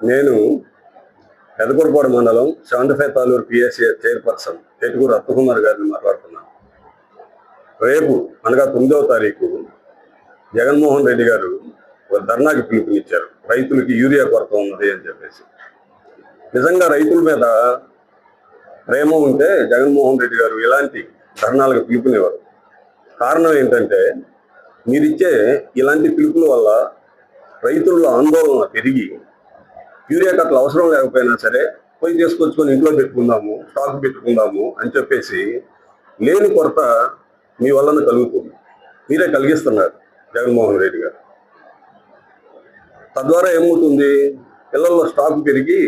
నేను పెదకూరపాడు మండలం seventy five Taluru PSCS chairperson Etukuru Ratnakumar గారిని మాట్లాడుతున్నాను. రేపు అనగా తొమ్మిదవ తారీఖు జగన్మోహన్ రెడ్డి గారు ఒక ధర్నాకి పిలుపునిచ్చారు. రైతులకి యూరియా కొరత ఉన్నది అని చెప్పేసి. నిజంగా రైతుల మీద ప్రేమ ఉంటే జగన్మోహన్ రెడ్డి గారు ఇలాంటి ధర్నాలకు పిలుపునివ్వరు. కారణం ఏంటంటే మీరిచ్చే ఇలాంటి పిలుపుల వల్ల రైతుల్లో ఆందోళన పెరిగి యూరియా కట్టలు అవసరం లేకపోయినా సరే పోయి తీసుకొచ్చుకొని ఇంట్లో పెట్టుకుందాము స్టాక్ పెట్టుకుందాము అని చెప్పేసి లేని కొరత మీ వలన కలుగుతుంది. మీరే కలిగిస్తున్నారు జగన్మోహన్ రెడ్డి గారు. తద్వారా ఏమవుతుంది? పిల్లల్లో స్టాక్ పెరిగి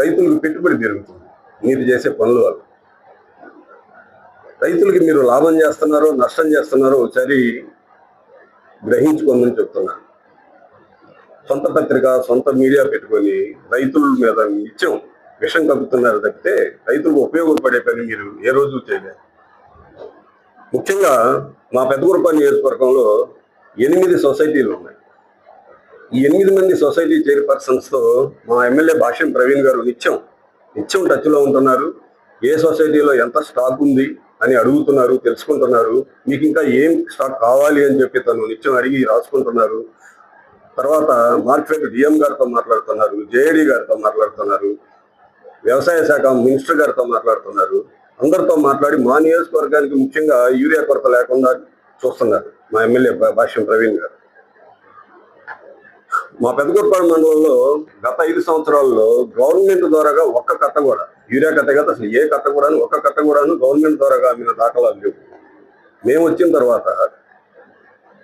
రైతులకు పెట్టుబడి పెరుగుతుంది. మీరు చేసే పనుల వల్ల. రైతులకి మీరు లాభం చేస్తున్నారో నష్టం చేస్తున్నారో ఒకసారి గ్రహించుకోమని చెప్తున్నాను సొంత పత్రిక సొంత మీడియా పెట్టుకొని రైతుల మీద నిత్యం విషం కలుపుతున్నారు తప్పితే రైతులకు ఉపయోగపడే పని మీరు ఏ రోజు చేయలేదు ముఖ్యంగా మా పెద్దగురపల్లి నియోజకవర్గంలో ఎనిమిది సొసైటీలు ఉన్నాయి. ఈ ఎనిమిది మంది సొసైటీ చైర్పర్సన్స్తో మా ఎమ్మెల్యే భాష్యం ప్రవీణ్ గారు నిత్యం నిత్యం టచ్లో ఉంటున్నారు. ఏ సొసైటీలో ఎంత స్టాక్ ఉంది అని అడుగుతున్నారు తెలుసుకుంటున్నారు. మీకు ఇంకా ఏం స్టాక్ కావాలి అని చెప్పి తను నిత్యం అడిగి రాసుకుంటున్నారు. తర్వాత మార్కెట్ డిఎం గారితో మాట్లాడుతున్నారు జేఏడి గారితో మాట్లాడుతున్నారు వ్యవసాయ శాఖ మినిస్టర్ గారితో మాట్లాడుతున్నారు. అందరితో మాట్లాడి మా నియోజకవర్గానికి ముఖ్యంగా యూరియా కొరత లేకుండా చూస్తున్నారు మా ఎమ్మెల్యే భా- భాష్యం ప్రవీణ్ గారు. మా పెద్దగురపాడు మండలంలో గత ఐదు సంవత్సరాల్లో గవర్నమెంట్ ద్వారాగా ఒక్క కథ కూడా యూరియా కథ కదా అసలు ఏ కట్ట కూడాను ఒక్క కట్ట కూడాను గవర్నమెంట్ ద్వారాగా అమ్మిన దాఖలాలు లేవు. మేము వచ్చిన తర్వాత పెద్ద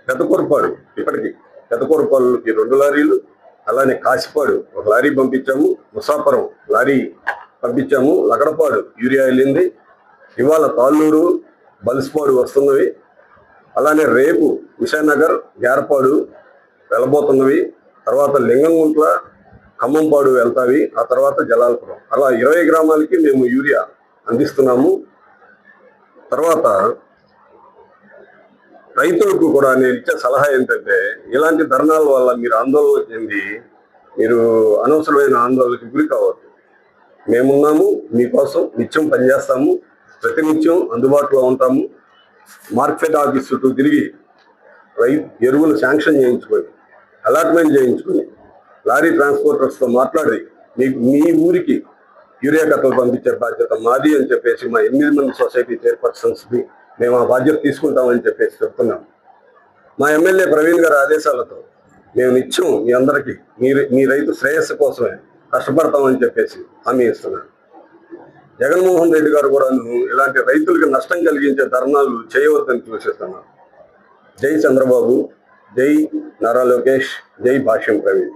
పెద్దకూరపాడు ఇప్పటికి పెద్దకూరపాడుకి రెండు లారీలు అలానే కాశీపాడు ఒక లారీ పంపించాము ముసాపురం లారీ పంపించాము లగడపాడు యూరియా వెళ్ళింది ఇవాళ తాళ్ళూరు బలిసిపాడు వస్తున్నవి అలానే రేపు హుషానగర్ గ్యారపాడు వెళ్ళబోతున్నవి తర్వాత లింగంగుంట్ల ఖమ్మంపాడు వెళ్తావి ఆ తర్వాత జలాలపురం. అలా ఇరవై గ్రామాలకి మేము యూరియా అందిస్తున్నాము. తర్వాత రైతులకు కూడా నేను ఇచ్చే సలహా ఏంటంటే ఇలాంటి ధర్నాల వల్ల మీరు ఆందోళన చెంది మీరు అనవసరమైన ఆందోళనకి గురి కావద్దు. మేమున్నాము మీకోసం నిత్యం పనిచేస్తాము ప్రతినిత్యం అందుబాటులో ఉంటాము. మార్కెట్ ఆఫీస్ చుట్టూ తిరిగి రైతు ఎరువులు శాంక్షన్ చేయించుకొని అలాట్మెంట్ చేయించుకొని లారీ ట్రాన్స్పోర్టర్స్తో మాట్లాడి మీకు మీ ఊరికి యూరియా కట్టలు పంపించే బాధ్యత మాది అని చెప్పేసి మా ఎనిమిది మంది సొసైటీ చైర్పర్సన్స్ని మేము ఆ బాధ్యత తీసుకుంటామని చెప్పేసి చెప్తున్నాం. మా ఎమ్మెల్యే ప్రవీణ్ గారి ఆదేశాలతో మేము నిత్యం మీ అందరికీ మీ మీ రైతు శ్రేయస్సు కోసమే కష్టపడతామని చెప్పేసి హామీ ఇస్తున్నాను జగన్మోహన్ రెడ్డి గారు కూడా ఇలాంటి రైతులకు నష్టం కలిగించే ధర్నాలు చేయవద్దని సూచిస్తున్నాను జై చంద్రబాబు జై నారా లోకేష్ జై భాష్యం ప్రవీణ్.